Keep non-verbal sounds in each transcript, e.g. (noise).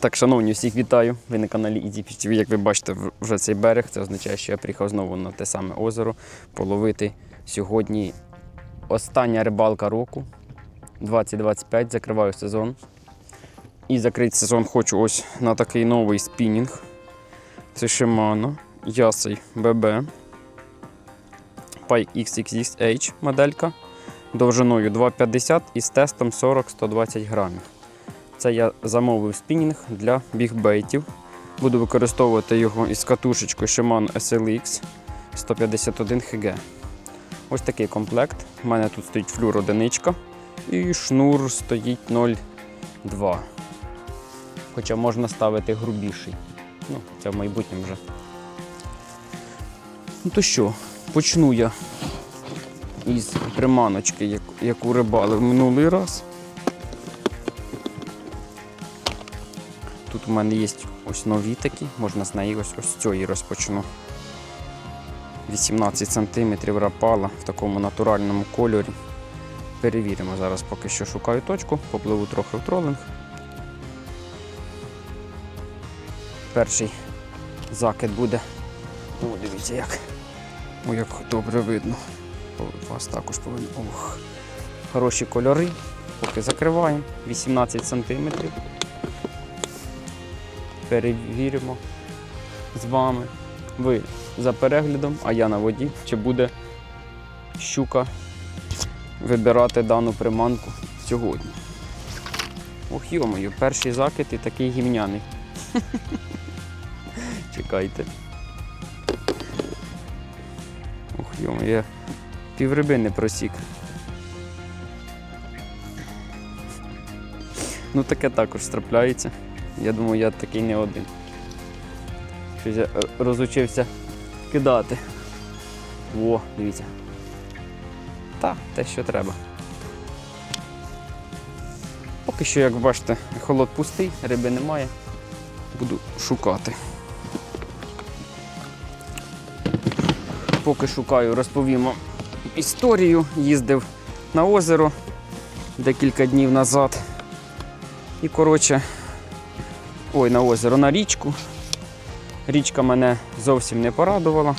Так, шановні, всіх вітаю. Ви на каналі Easy Fish Як ви бачите, вже цей берег. Це означає, що я приїхав знову на те саме озеро половити. Сьогодні остання рибалка року 2025. Закриваю сезон. І закрити сезон хочу ось на такий новий спінінг. Це Shimano Yasei BB. Pike XXXH моделька. Довжиною 2,50 і з тестом 40-120 грамів. Це я замовив спінінг для бігбейтів. Буду використовувати його із катушечкою Shimano SLX 151 HG. Ось такий комплект. У мене тут стоїть флюр одиничка і шнур стоїть 0,2. Хоча можна ставити грубіший. Ну, це в майбутньому вже. Ну то що, почну я із приманочки, яку рибали в минулий раз. Тут у мене є ось нові такі, можна з неї ось, ось цієї розпочну. 18 см рапала в такому натуральному кольорі. Перевіримо зараз, поки що шукаю точку, попливу трохи в тролинг. Перший закид буде. О, дивіться як. О, як добре видно. Вас також повинно. Ох. Хороші кольори. Поки закриваємо. 18 см перевіримо з вами. Ви за переглядом, а я на воді, чи буде щука вибирати дану приманку сьогодні. Ох, йомою, перший закид і такий гімняний. (laughs) Чекайте. Ох, йомою, я півриби не просік. Ну таке також трапляється. Я думаю, я такий не один. Щось я е, розучився кидати. О, дивіться. Та, те, що треба. Поки що, як бачите, холод пустий, риби немає. Буду шукати. Поки шукаю, розповім історію. Їздив на озеро декілька днів назад. І коротше, ой, на озеро, на річку. Річка мене зовсім не порадувала.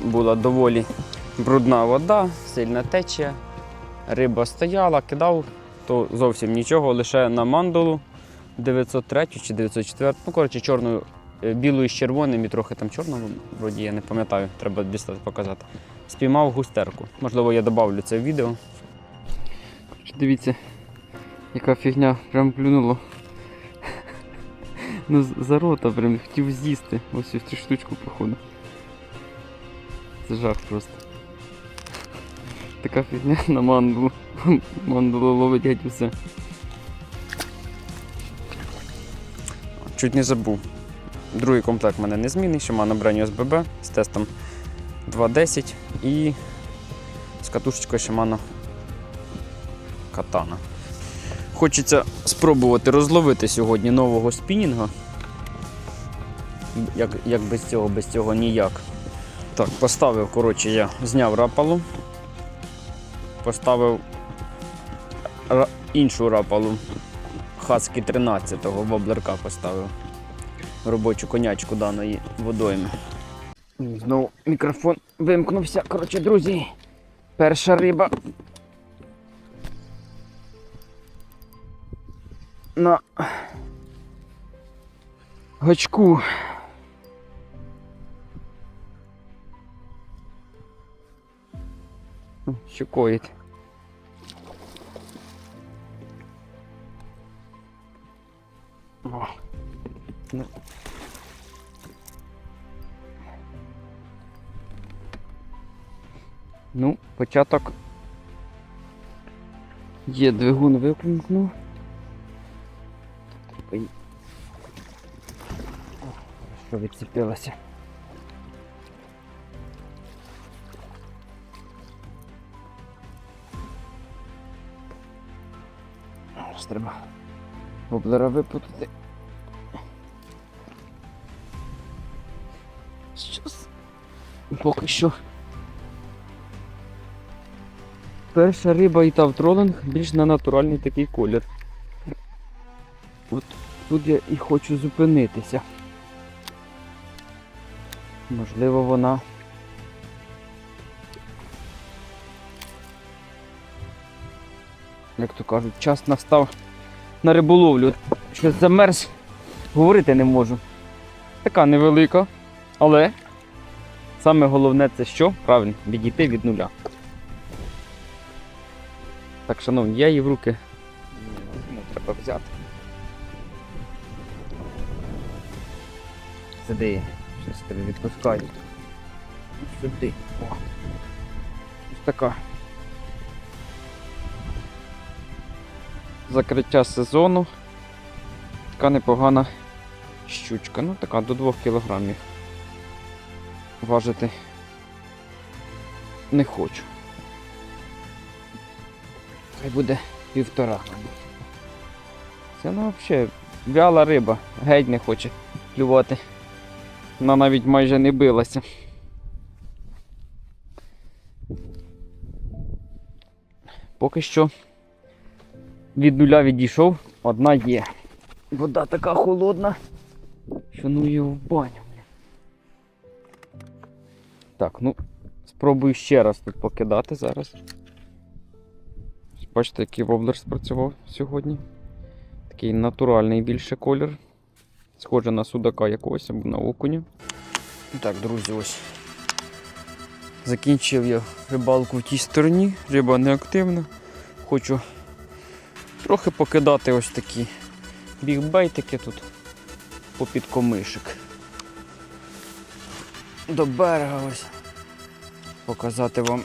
Була доволі брудна вода, сильна течія. Риба стояла, кидав, то зовсім нічого, лише на мандулу 903 чи 904, ну коротше, чорною, е, білою з червоним і трохи там чорного, вроді я не пам'ятаю, треба дістати показати. Спіймав густерку. Можливо, я додавлю це в відео. Дивіться, яка фігня, прям плюнуло. Ну, за рота прям хотів з'їсти. Ось ось цю штучку походу. Це жах просто. Така фігня на мандулу. Мандулу ловить геть усе. Чуть не забув. Другий комплект в мене не незмінний, Shimano Brenius BB з тестом 2.10 і з катушечкою Shimano Katana. Хочеться спробувати розловити сьогодні нового спінінга. Як, як без цього, без цього ніяк. Так, поставив, коротше, я зняв рапалу. Поставив іншу рапалу Хаски 13-го воблерка поставив. Робочу конячку даної водойми. Знову мікрофон вимкнувся. Коротше, друзі. Перша риба на гачку. О, Що коїть? Ну. Ну, початок. Є двигун вимкнув. Ой. Що відцепилося. Зараз треба воблера випутати. Щас. Поки що перша риба і та в тролинг більш на натуральний такий колір. Тут я і хочу зупинитися. Можливо, вона. Як то кажуть, час настав на риболовлю. Щось замерз, говорити не можу. Така невелика, але саме головне це що? Правильно, відійти від нуля. Так, шановні, я її в руки треба взяти. Сиди, щось тебе відпускаю. Сюди. О. Ось така. Закриття сезону. Така непогана щучка. Ну така до 2 кілограмів. Важити не хочу. Хай буде півтора. Це ну взагалі вяла риба, геть не хоче клювати. Вона навіть майже не билася. Поки що від нуля відійшов, одна є. Вода така холодна, що ну її в баню. Так, ну, спробую ще раз тут покидати зараз. Бачите, який воблер спрацював сьогодні. Такий натуральний більше колір. Схоже на судака якогось або на окуня. Так, друзі, ось. Закінчив я рибалку в тій стороні, риба неактивна. Хочу трохи покидати ось такі бігбейтики тут попід комишик. До берега ось. Показати вам,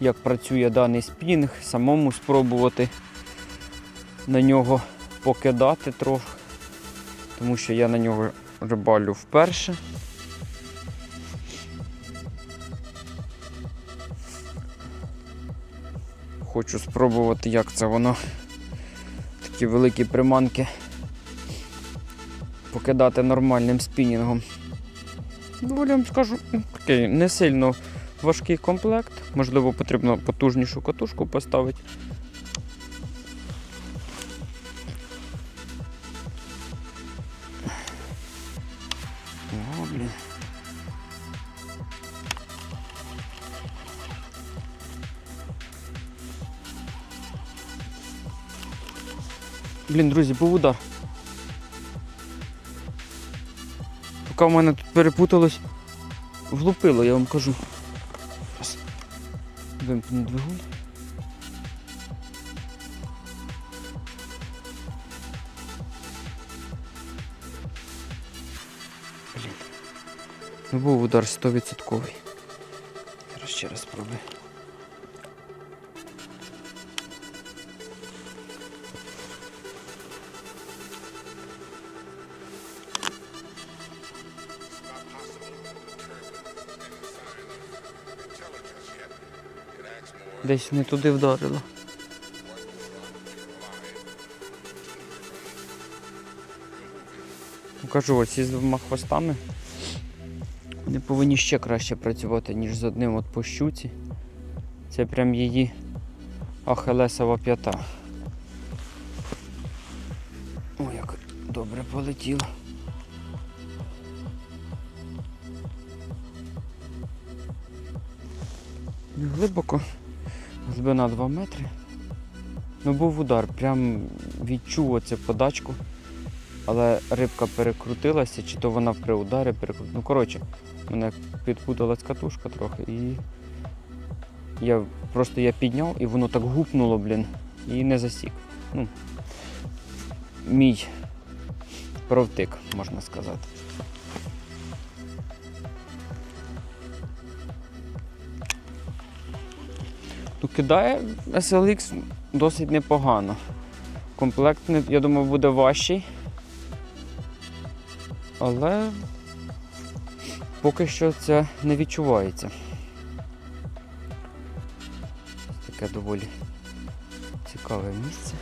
як працює даний спінг, самому спробувати на нього покидати трохи, тому що я на нього рибалю вперше. Хочу спробувати, як це воно такі великі приманки покидати нормальним спінінгом. Доволі вам скажу, такий не сильно важкий комплект. Можливо, потрібно потужнішу катушку поставити. Блін, друзі, був удар. Поки в мене тут перепуталось, влупило, я вам кажу. Вимкну двигун. Блін. Ну був удар 100%. Зараз ще раз спробую. Десь не туди вдарило. Ну, Кажу, оці з двома хвостами вони повинні ще краще працювати, ніж з одним от по щуці. Це прям її ахелесова п'ята. Ой, як добре полетіло. Глибоко, глибина 2 метри. Ну був удар, прям відчув оце подачку, але рибка перекрутилася, чи то вона при ударі перекрутилася. Ну коротше, мене підпуталась катушка трохи і я просто я підняв і воно так гупнуло, блін, і не засік. Ну, мій провтик, можна сказати. Кидає SLX досить непогано. Комплект, я думаю, буде важчий. Але поки що це не відчувається. Таке доволі цікаве місце.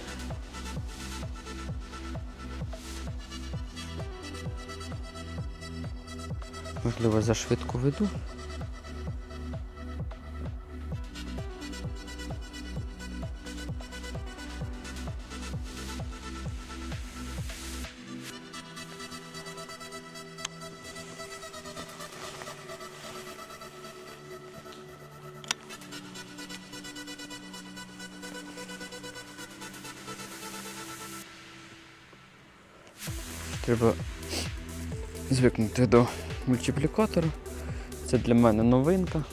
Можливо, зашвидко веду. Треба звикнути до мультиплікатора. Це для мене новинка.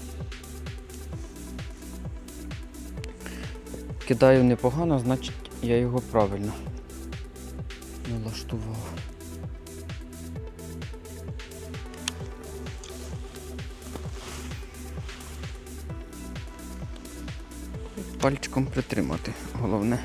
Кидаю непогано, значить я його правильно налаштував. Пальчиком притримати, головне.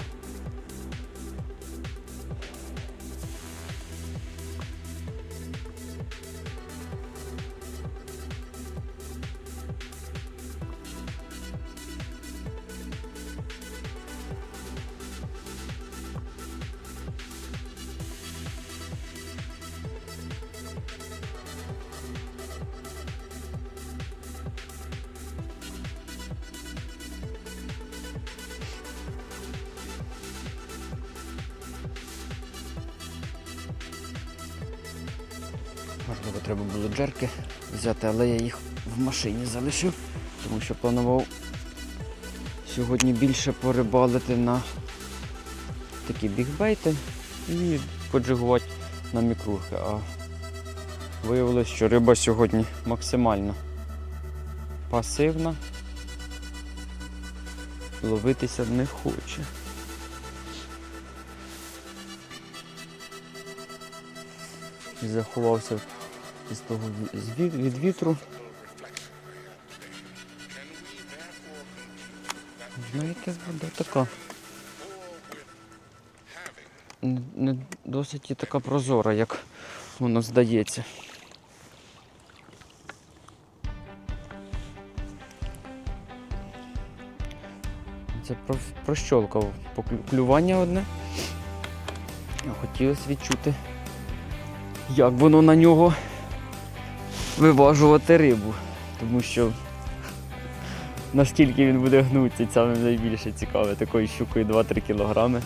Можливо, треба було джерки взяти, але я їх в машині залишив, тому що планував сьогодні більше порибалити на такі бігбейти і поджигувати на мікрухи. А виявилось, що риба сьогодні максимально пасивна, ловитися не хоче. заховався із того від вітру. Знаєте, вода така. Не, досить і така прозора, як воно здається. Це про, прощолкав поклювання одне. Хотілося відчути як воно на нього виважувати рибу. Тому що наскільки він буде гнутися, це найбільше цікаве. Такою щукою 2-3 кілограми.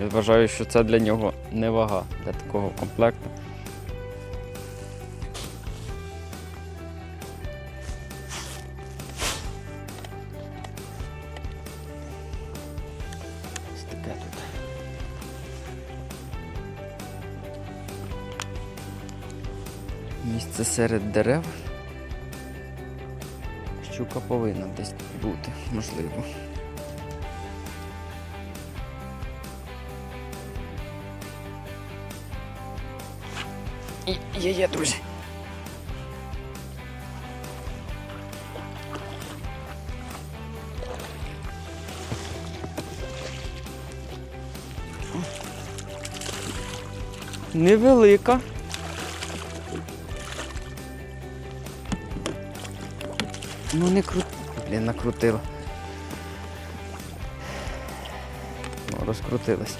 Я вважаю, що це для нього не вага для такого комплекту. Серед дерев. Щука повинна десь бути, можливо. Є, є, друзі. Невелика. Ну не крут... Блін, накрутила. Ну, розкрутилась.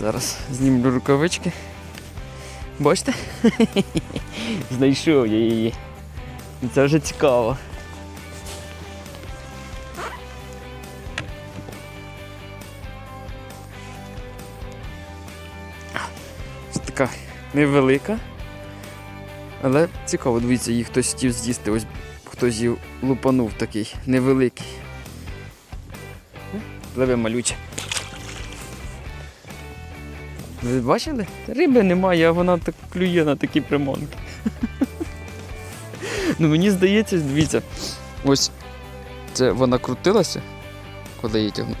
Зараз знімлю рукавички. Бачите? (laughs) Знайшов я її. Це вже цікаво. Така невелика. Але цікаво, дивіться, її хтось хотів з'їсти. Ось хтось її лупанув такий невеликий. Пливе малюче. Ви бачили? Риби немає, а вона так клює на такі приманки. (laughs) ну мені здається, дивіться, ось це вона крутилася, коли її тягнув.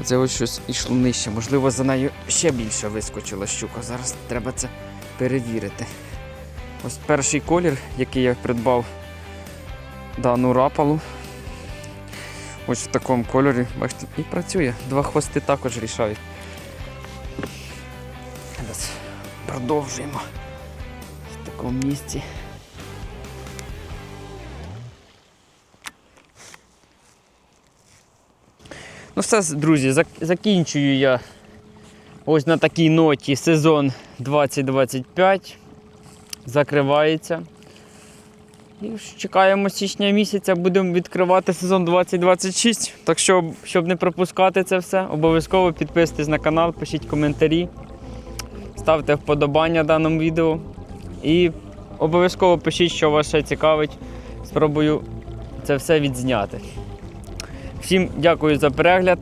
А це ось щось ішло нижче. Можливо, за нею ще більше вискочила щука. Зараз треба це перевірити. Ось перший колір, який я придбав дану рапалу. Ось в такому кольорі, бачите, і працює. Два хвости також рішають. Зараз продовжуємо в такому місці. Ну все, друзі, закінчую я ось на такій ноті сезон 2025 закривається. І чекаємо січня місяця, будемо відкривати сезон 2026. Так що, щоб не пропускати це все, обов'язково підписуйтесь на канал, пишіть коментарі, ставте вподобання даному відео. І обов'язково пишіть, що вас ще цікавить. Спробую це все відзняти. Всім дякую за перегляд.